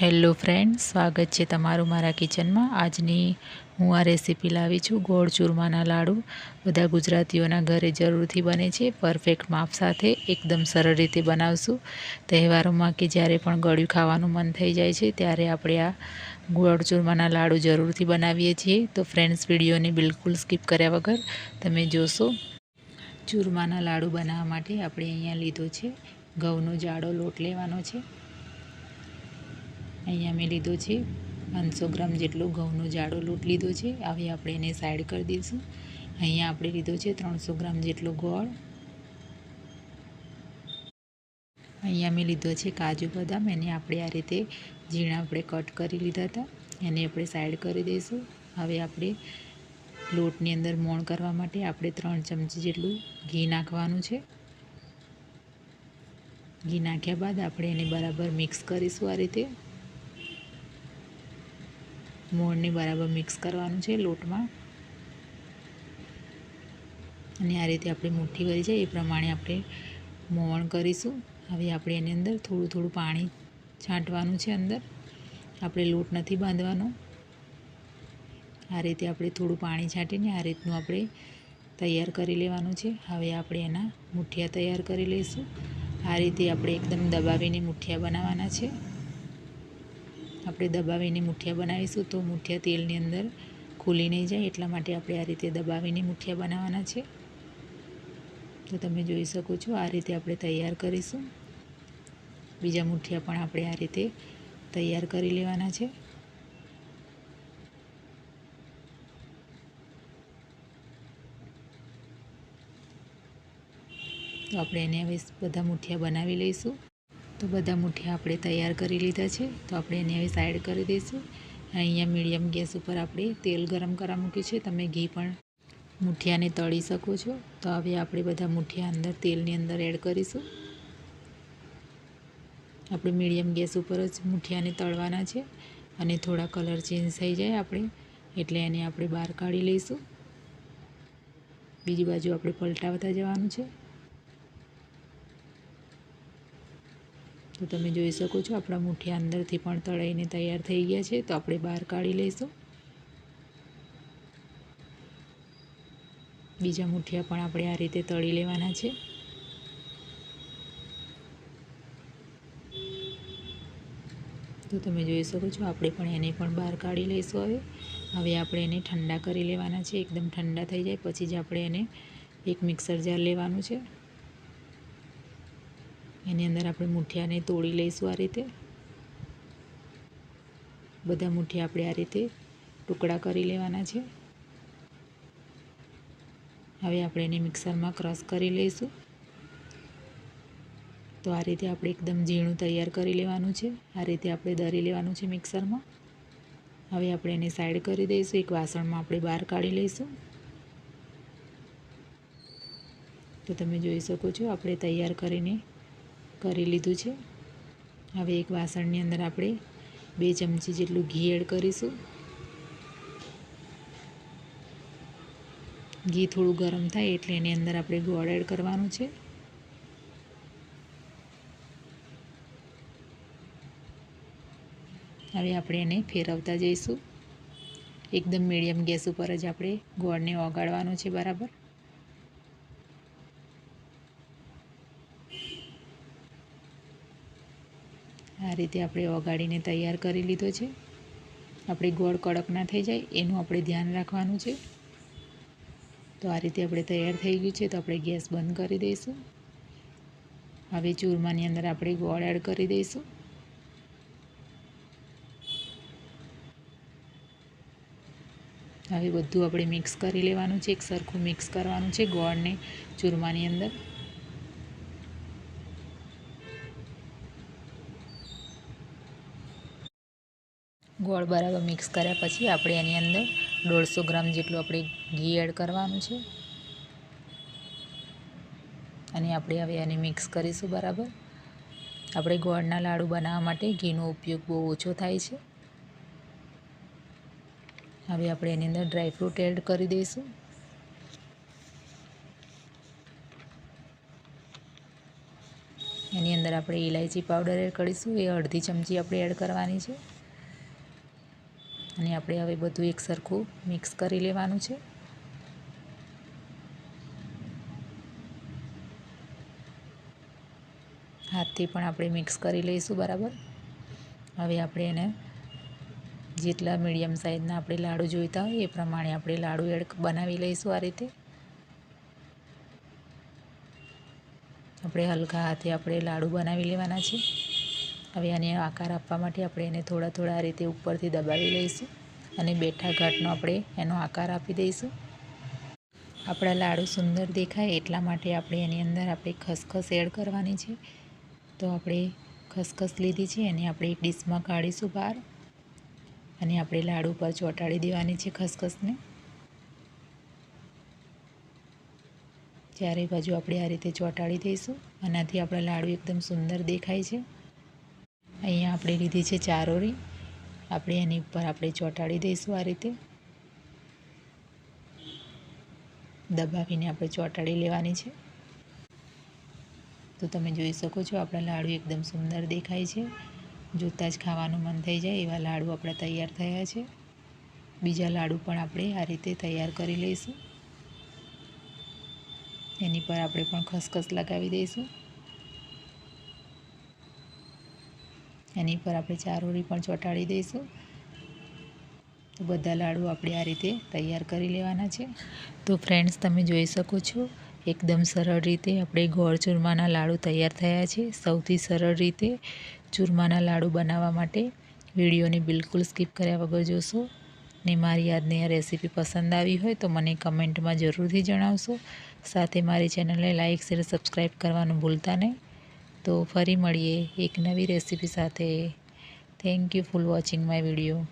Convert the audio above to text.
Hello friend, સ્વાગત છે તમારું મારા કિચનમાં. આજની હું આ રેસીપી લાવી છું, ગોળ ચૂરમાના લાડુ. બધા ગુજરાતીઓના ઘરે જરૂરથી બને છે. પરફેક્ટ માપ સાથે એકદમ સરળ રીતે બનાવશું. તહેવારોમાં કે જ્યારે પણ ગળ્યું ખાવાનું મન થઈ જાય છે, ત્યારે આપણે આ ગોળ ચૂરમાના લાડુ જરૂરથી બનાવીએ છીએ. તો ફ્રેન્ડ્સ, વિડીયોને બિલકુલ સ્કીપ કર્યા વગર તમે જોશો. ચૂરમાના લાડુ બનાવવા માટે આપણે અહીંયા લીધો છે, ઘઉંનો જાડો લોટ લેવાનો છે. અહીંયા મેં લીધો છે પાંચસો ગ્રામ જેટલો ઘઉંનો જાડો લોટ લીધો છે. હવે આપણે એને સાઈડ કરી દઈશું. અહીંયા આપણે લીધો છે ત્રણસો ગ્રામ જેટલો ગોળ. અહીંયા મેં લીધો છે કાજુ બદામ. એને આપણે આ રીતે ઝીણા આપણે કટ કરી લીધા હતા. એને આપણે સાઈડ કરી દઈશું. હવે આપણે લોટની અંદર મોણ કરવા માટે આપણે ત્રણ ચમચી જેટલું ઘી નાખવાનું છે. ઘી નાખ્યા બાદ આપણે એને બરાબર મિક્સ કરીશું આ રીતે. મોળને બરાબર મિક્સ કરવાનું છે લોટમાં. અને આ રીતે આપણે મુઠ્ઠી કરી જાય, એ પ્રમાણે આપણે મોવણ કરીશું. હવે આપણે એની અંદર થોડું થોડું પાણી છાંટવાનું છે અંદર. આપણે લોટ નથી બાંધવાનો. આ રીતે આપણે થોડું પાણી છાંટીને આ રીતનું આપણે તૈયાર કરી લેવાનું છે. હવે આપણે એના મુઠિયા તૈયાર કરી લઈશું. આ રીતે આપણે એકદમ દબાવીને મુઠિયા બનાવવાના છે. આપણે દબાવીને મુઠિયા બનાવીશું તો મુઠિયા તેલની અંદર ખુલી નહીં જાય એટલા માટે આપણે આ રીતે દબાવીને મુઠિયા બનાવવાના છે. તો તમે જોઈ શકો છો આ રીતે આપણે તૈયાર કરીશું. બીજા મુઠિયા પણ આપણે આ રીતે તૈયાર કરી લેવાના છે. તો આપણે એને હવે બધા મુઠિયા બનાવી લઈશું. તો બધા મુઠ્ઠી આપણે તૈયાર કરી લીધા છે. તો આપણે એને હવે સાઈડ કરી દઈશું. અહીંયા મીડિયમ ગેસ ઉપર આપણે તેલ ગરમ કરવા મૂક્યું છે. તમે ઘી પણ મુઠિયાને તળી શકો છો. તો હવે આપણે બધા મુઠિયા અંદર તેલની અંદર એડ કરીશું. આપણે મીડિયમ ગેસ ઉપર જ મુઠિયાને તળવાના છે. અને થોડા કલર ચેન્જ થઈ જાય આપણે, એટલે એને આપણે બહાર કાઢી લઈશું. બીજી બાજુ આપણે પલટાવતા જવાનું છે. તો તમે જોઈ શકો છો, આપણા મુઠિયા અંદરથી પણ તળાઈને તૈયાર થઈ ગયા છે, તો આપણે બહાર કાઢી લઈશું. બીજા મુઠિયા પણ આપણે આ રીતે તળી લેવાના છે. તો તમે જોઈ શકો છો, આપણે પણ એને પણ બહાર કાઢી લઈશું હવે. હવે આપણે એને ઠંડા કરી લેવાના છે, એકદમ ઠંડા થઈ જાય, પછી જ આપણે એને એક મિક્સર જાર લેવાનું છે. એની અંદર આપણે મુઠિયાને તોડી લઈશું આ રીતે. બધા મુઠિયા આપણે આ રીતે ટુકડા કરી લેવાના છે. હવે આપણે એને મિક્સરમાં ક્રશ કરી લઈશું. તો આ રીતે આપણે એકદમ ઝીણું તૈયાર કરી લેવાનું છે. આ રીતે આપણે દરી લેવાનું છે મિક્સરમાં. હવે આપણે એને સાઈડ કરી દઈશું. એક વાસણમાં આપણે બહાર કાઢી લઈશું. તો તમે જોઈ શકો છો, આપણે તૈયાર કરીને કરી લીધું છે. હવે એક વાસણની અંદર આપણે બે ચમચી જેટલું ઘી એડ કરીશું. ઘી થોડું ગરમ થાય એટલે એની અંદર આપણે ગોળ એડ કરવાનું છે. હવે આપણે એને ફેરવતા જઈશું. એકદમ મીડિયમ ગેસ ઉપર જ આપણે ગોળને ઓગાળવાનો છે બરાબર. આ રીતે આપણે ઓગાળીને તૈયાર કરી લીધો છે. આપણે ગોળ કડક ના થઈ જાય, એનું આપણે ધ્યાન રાખવાનું છે. તો આ રીતે આપણે તૈયાર થઈ ગયું છે, તો આપણે ગેસ બંધ કરી દઈશું. હવે ચૂરમાની અંદર આપણે ગોળ એડ કરી દઈશું. હવે બધું આપણે મિક્સ કરી લેવાનું છે, એક સરખું મિક્સ કરવાનું છે ગોળને ચૂરમાની અંદર. ગોળ બરાબર મિક્સ કર્યા પછી આપણે એની અંદર દોઢસો ગ્રામ જેટલું આપણે ઘી એડ કરવાનું છે. અને આપણે હવે એને મિક્સ કરીશું બરાબર. આપણે ગોળના લાડુ બનાવવા માટે ઘીનો ઉપયોગ બહુ ઓછો થાય છે. હવે આપણે એની અંદર ડ્રાયફ્રૂટ એડ કરી દઈશું. એની અંદર આપણે ઇલાયચી પાવડર એડ કરીશું. એ અડધી ચમચી આપણે એડ કરવાની છે. અને આપણે હવે બધું એક સરખું મિક્સ કરી લેવાનું છે. હાથથી પણ આપણે મિક્સ કરી લઈશું, બરાબર? હવે આપણે એને જેટલા મીડિયમ સાઇઝના આપણે લાડુ જોઈતા હોય, એ પ્રમાણે આપણે લાડુ એડ બનાવી લઈશું આ રીતે. આપણે હલકા હાથે આપણે લાડુ બનાવી લેવાના છે. હવે આને આકાર આપવા માટે આપણે એને થોડા થોડા આ રીતે ઉપરથી દબાવી લઈશું અને બેઠા ઘાટનો આપણે એનો આકાર આપી દઈશું. આપણા લાડુ સુંદર દેખાય એટલા માટે આપણે એની અંદર આપણે ખસખસ એડ કરવાની છે. તો આપણે ખસખસ લીધી છે, એને આપણે એક ડીશમાં કાઢીશું બહાર. અને આપણે લાડુ પર ચોંટાડી દેવાની છે ખસખસને. ચારે બાજુ આપણે આ રીતે ચોંટાડી દઈશું. આનાથી આપણા લાડુ એકદમ સુંદર દેખાય છે. અહીંયા આપણે લીધી છે ચારોરી. આપણે એની ઉપર આપણે ચોંટાડી દઈશું આ રીતે. દબાવીને આપણે ચોંટાડી લેવાની છે. તો તમે જોઈ શકો છો, આપણા લાડુ એકદમ સુંદર દેખાય છે. જોતાં જ ખાવાનું મન થઈ જાય એવા લાડુ આપણા તૈયાર થયા છે. બીજા લાડુ પણ આપણે આ રીતે તૈયાર કરી લઈશું. એની પર આપણે પણ ખસખસ લગાવી દઈશું. એની પર આપણે ચારોળી પણ ચોંટાડી દઈશું. તો બધા લાડુ આપણે આ રીતે તૈયાર કરી લેવાના છે. તો ફ્રેન્ડ્સ તમે જોઈ શકો છો, એકદમ સરળ રીતે આપણે ગોળ ચૂરમાના લાડુ તૈયાર થયા છે. સૌથી સરળ રીતે ચૂરમાના લાડુ બનાવવા માટે વિડીયોને બિલકુલ સ્કીપ કર્યા વગર જોશો. ને મારી આજની આ રેસીપી પસંદ આવી હોય તો મને કમેન્ટમાં જરૂરથી જણાવશો. સાથે મારી ચેનલને લાઇક શેર સબસ્ક્રાઈબ કરવાનું ભૂલતા નહીં. તો ફરી મળીએ એક નવી રેસીપી સાથે. Thank you for watching my video